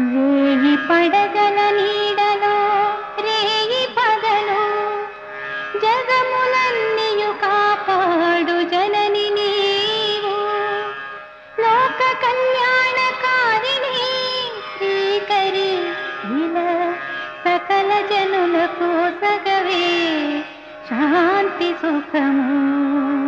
వేయి పడగల నీడలో రేయి పగలు జగములన్నీయు కాపాడు జనని నీవు. లోక కళ్యాణకారిణి శ్రీకరి ఇలా సకల జనులకు సగవే. శాంతి సుఖము.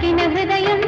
బ్రతికిన హృదయం